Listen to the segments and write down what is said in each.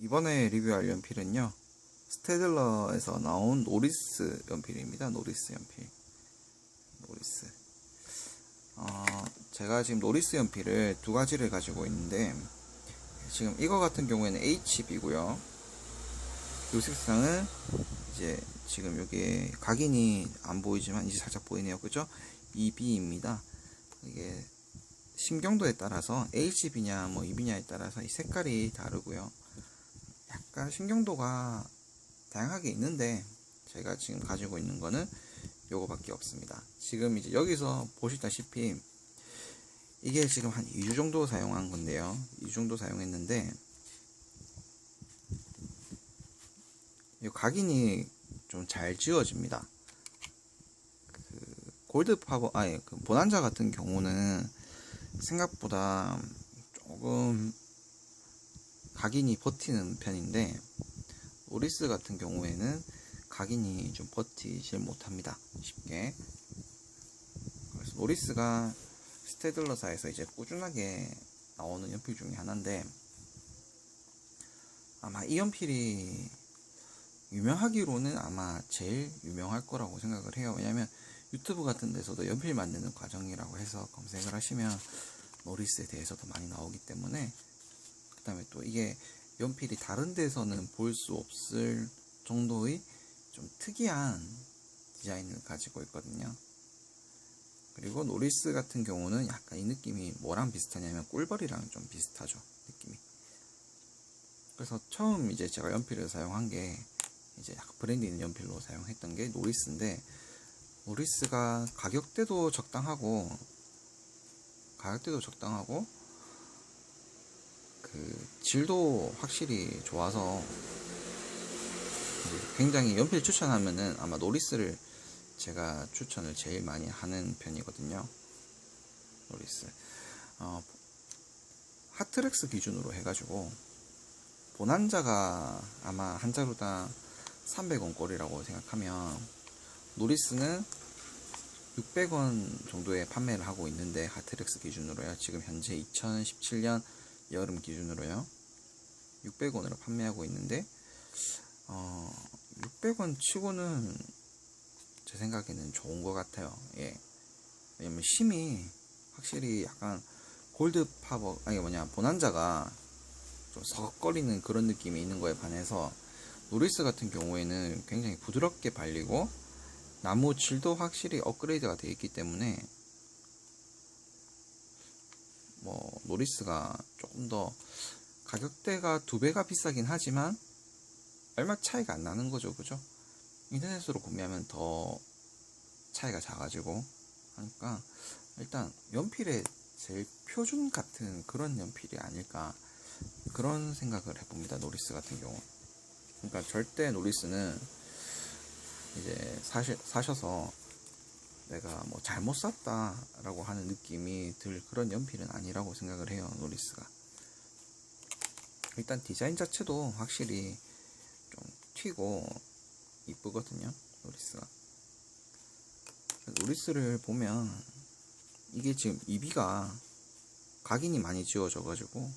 이번에 리뷰할 연필은요 스테들러에서 나온 노리스 연필입니다. 노리스 연필. 노리스. 어, 제가 지금 노리스 연필을 두 가지를 가지고 있는데 지금 이거 같은 경우에는 HB고요. 요 색상은 이제 지금 여기에 각인이 안 보이지만 이제 살짝 보이네요. 그죠? EB입니다. 이게 신경도에 따라서 HB냐 뭐 EB냐에 따라서 이 색깔이 다르고요 약간 신경도가 다양하게 있는데 제가 지금 가지고 있는 거는 요거밖에 없습니다. 지금 이제 여기서 보시다시피 이게 지금 한 2주 정도 사용한 건데요. 2주 정도 사용했는데 이 각인이 좀 잘 지워집니다. 그 골드 파버 아니 그 보난자 같은 경우는 생각보다 조금 각인이 버티는 편인데 오리스 같은 경우에는 각인이 좀 버티질 못합니다. 쉽게. 그래서 노리스가 스테들러사에서 이제 꾸준하게 나오는 연필 중에 하나인데 아마 이 연필이 유명하기로는 아마 제일 유명할 거라고 생각을 해요. 왜냐면 유튜브 같은 데서도 연필 만드는 과정이라고 해서 검색을 하시면 노리스에 대해서도 많이 나오기 때문에 그 다음에 또 이게 연필이 다른 데서는 볼 수 없을 정도의 좀 특이한 디자인을 가지고 있거든요. 그리고 노리스 같은 경우는 약간 이 느낌이 뭐랑 비슷하냐면 꿀벌이랑 좀 비슷하죠. 느낌이. 그래서 처음 이제 제가 연필을 사용한 게 이제 약간 브랜드 있는 연필로 사용했던 게 노리스인데 노리스가 가격대도 적당하고 가격대도 적당하고 그 질도 확실히 좋아서 굉장히 연필 추천하면은 아마 노리스를 제가 추천을 제일 많이 하는 편이거든요. 노리스. 어, 하트렉스 기준으로 해가지고 보난자가 아마 한 자루당 300원 꼴이라고 생각하면 노리스는 600원 정도에 판매를 하고 있는데 하트렉스 기준으로요. 지금 현재 2017년 여름 기준으로요. 600원으로 판매하고 있는데 어, 600원 치고는 제 생각에는 좋은 것 같아요. 예. 왜냐면 심이 확실히 약간 골드 파버 아니 뭐냐 보난자가 좀 서걱거리는 그런 느낌이 있는 거에 반해서 노리스 같은 경우에는 굉장히 부드럽게 발리고 나무 질도 확실히 업그레이드가 되어 있기 때문에 뭐 노리스가 조금 더 가격대가 두 배가 비싸긴 하지만 얼마 차이가 안 나는 거죠 그죠? 인터넷으로 구매하면 더 차이가 작아지고 하니까 일단 연필의 제일 표준 같은 그런 연필이 아닐까 그런 생각을 해봅니다 노리스 같은 경우 그러니까 절대 노리스는 이제 사셔서 내가 뭐 잘못 샀다라고 하는 느낌이 들 그런 연필은 아니라고 생각을 해요 노리스가. 일단 디자인 자체도 확실히 좀 튀고 이쁘거든요 노리스가. 노리스를 보면 이게 지금 이비가 각인이 많이 지워져 가지고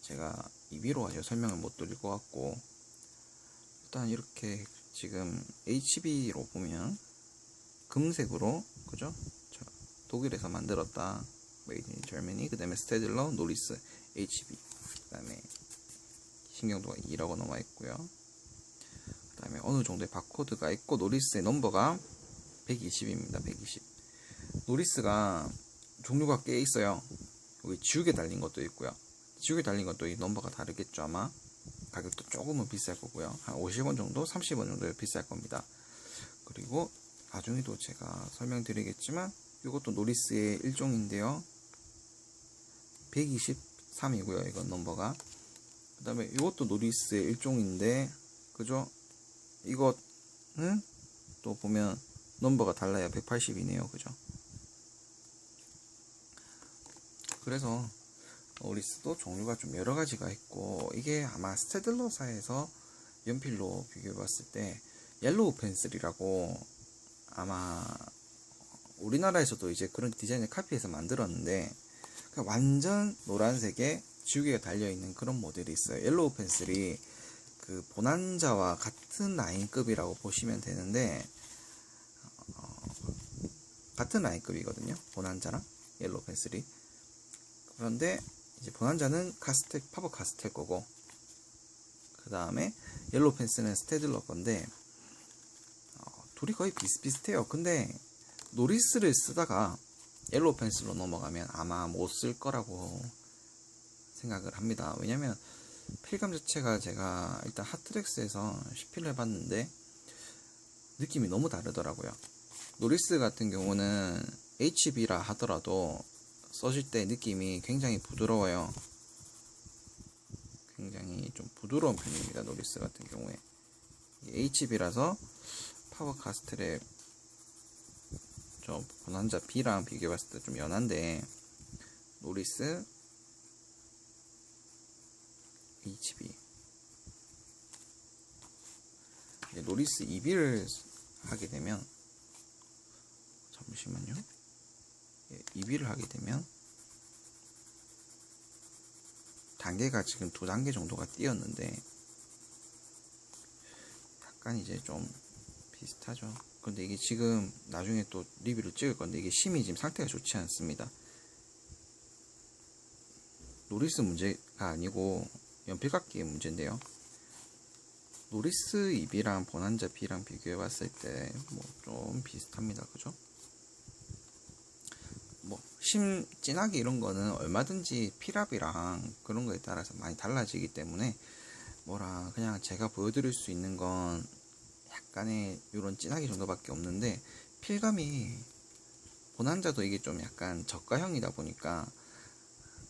제가 이비로 아주 설명을 못 드릴 것 같고 일단 이렇게 지금 HB로 보면 금색으로 그죠? 독일에서 만들었다. 메이드 인 절메니 그 다음에 스테들러 노리스 HB 그 다음에 신경도가 2라고 넘어 있고요. 그 다음에 어느 정도의 바코드가 있고 노리스의 넘버가 120입니다. 120 노리스가 종류가 꽤 있어요. 여기 지우개 달린 것도 있고요. 지우개 달린 것도 이 넘버가 다르겠죠 아마? 가격도 조금은 비쌀 거고요. 한 50원 정도 30원 정도 비쌀 겁니다. 그리고 나중에도 제가 설명드리겠지만 이것도 노리스의 일종인데요. 123이고요 이건 넘버가. 그 다음에 이것도 노리스의 일종인데 그죠? 이거는 또 보면 넘버가 달라요. 180이네요 그죠? 그래서 노리스도 종류가 좀 여러 가지가 있고 이게 아마 스테들러사에서 연필로 비교해 봤을 때 옐로우 펜슬이라고 아마 우리나라에서도 이제 그런 디자인을 카피해서 만들었는데 완전 노란색에 지우개가 달려있는 그런 모델이 있어요. 옐로우 펜슬이 그 보난자와 같은 라인급이라고 보시면 되는데 어, 같은 라인급이거든요. 보난자랑 옐로우 펜슬이 그런데 이제 보난자는 카스텍 파버 카스텍 거고 그 다음에 옐로우 펜슬은 스테들러 건데 어, 둘이 거의 비슷비슷해요. 근데 노리스를 쓰다가 옐로우 펜슬로 넘어가면 아마 못 쓸 거라고 생각을 합니다. 왜냐면 필감 자체가 제가 일단 하트렉스에서 10필을 해봤는데 느낌이 너무 다르더라고요. 노리스 같은 경우는 HB라 하더라도 써질 때 느낌이 굉장히 부드러워요. 굉장히 좀 부드러운 편입니다. 노리스 같은 경우에 HB라서 파워 카스트랩 좀 bonanza B랑 비교해봤을 때 좀 연한데 노리스 HB 노리스 2B를 하게 되면 잠시만요. 예, 2B를 하게 되면 단계가 지금 두 단계 정도가 뛰었는데 약간 이제 좀 비슷하죠. 근데 이게 지금 나중에 또 리뷰를 찍을 건데 이게 심이 지금 상태가 좋지 않습니다. 노리스 문제가 아니고 연필깎이의 문제인데요. 노리스 2B랑 보난자 B랑 비교해 봤을 때 뭐 좀 비슷합니다. 그죠? 뭐 심 진하게 이런 거는 얼마든지 피랍이랑 그런 거에 따라서 많이 달라지기 때문에 뭐라 그냥 제가 보여드릴 수 있는 건 약간의 이런 진하게 정도밖에 없는데 필감이 보난자도 이게 좀 약간 저가형이다 보니까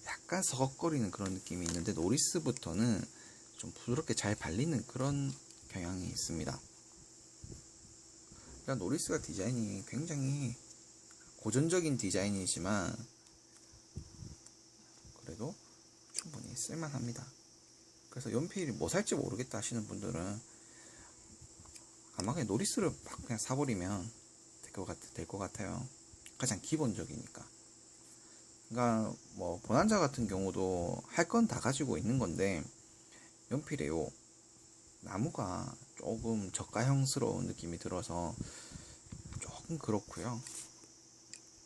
약간 서걱거리는 그런 느낌이 있는데 노리스부터는 좀 부드럽게 잘 발리는 그런 경향이 있습니다. 그러니까 노리스가 디자인이 굉장히 고전적인 디자인이지만 그래도 충분히 쓸만합니다. 그래서 연필이 뭐 살지 모르겠다 하시는 분들은 아마 그냥 노리스를 막 그냥 사버리면 될 것 같, 될것 같아요. 가장 기본적이니까. 그러니까 뭐 보난자 같은 경우도 할 건 다 가지고 있는 건데 연필에요. 나무가 조금 저가형스러운 느낌이 들어서 조금 그렇고요.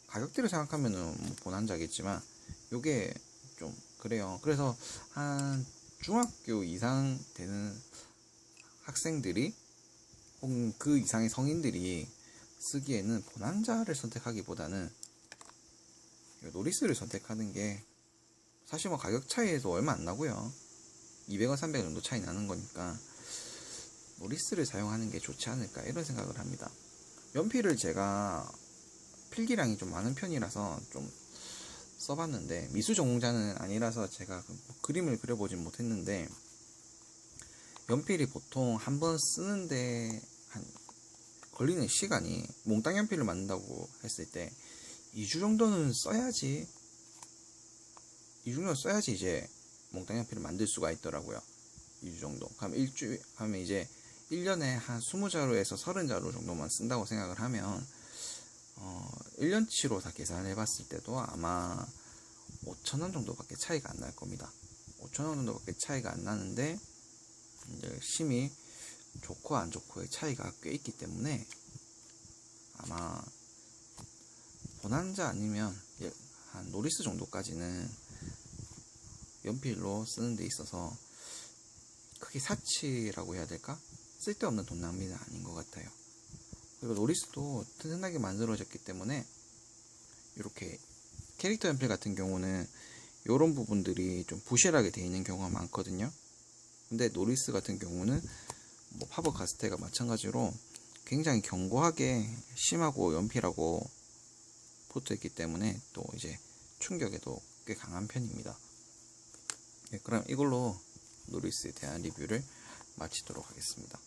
가격대를 생각하면은 뭐 보난자겠지만 요게 좀 그래요. 그래서 한 중학교 이상 되는 학생들이 혹은 그 이상의 성인들이 쓰기에는 보난자를 선택하기보다는 노리스를 선택하는 게 사실 뭐 가격 차이에도 얼마 안 나고요. 200원, 300원 정도 차이 나는 거니까 노리스를 사용하는 게 좋지 않을까 이런 생각을 합니다. 연필을 제가 필기량이 좀 많은 편이라서 좀 써봤는데 미술 전공자는 아니라서 제가 그뭐 그림을 그려보진 못했는데 연필이 보통 한 번 쓰는데 한 걸리는 시간이 몽땅 연필을 만든다고 했을 때 2주 정도는 써야지 2주 정도 써야지 이제 몽땅 연필을 만들 수가 있더라고요. 2주 정도. 그럼 일주 하면 이제 1년에 한 20자루에서 30자루 정도만 쓴다고 생각을 하면 어, 1년치로 다 계산을 해봤을 때도 아마 5천원 정도밖에 차이가 안 날 겁니다. 5천원 정도밖에 차이가 안 나는데 이제 심이 좋고 안 좋고의 차이가 꽤 있기 때문에 아마 보난자 아니면 예, 한 노리스 정도까지는 연필로 쓰는 데 있어서 크게 사치라고 해야 될까? 쓸데없는 돈 낭비는 아닌 것 같아요. 그리고 노리스도 튼튼하게 만들어졌기 때문에 이렇게 캐릭터 연필 같은 경우는 이런 부분들이 좀 부실하게 되어 있는 경우가 많거든요. 근데 노리스 같은 경우는 뭐 파버 카스테가 마찬가지로 굉장히 견고하게 심하고 연필하고 있기 때문에 또 이제 충격에도 꽤 강한 편입니다. 네, 그럼 이걸로 노리스에 대한 리뷰를 마치도록 하겠습니다.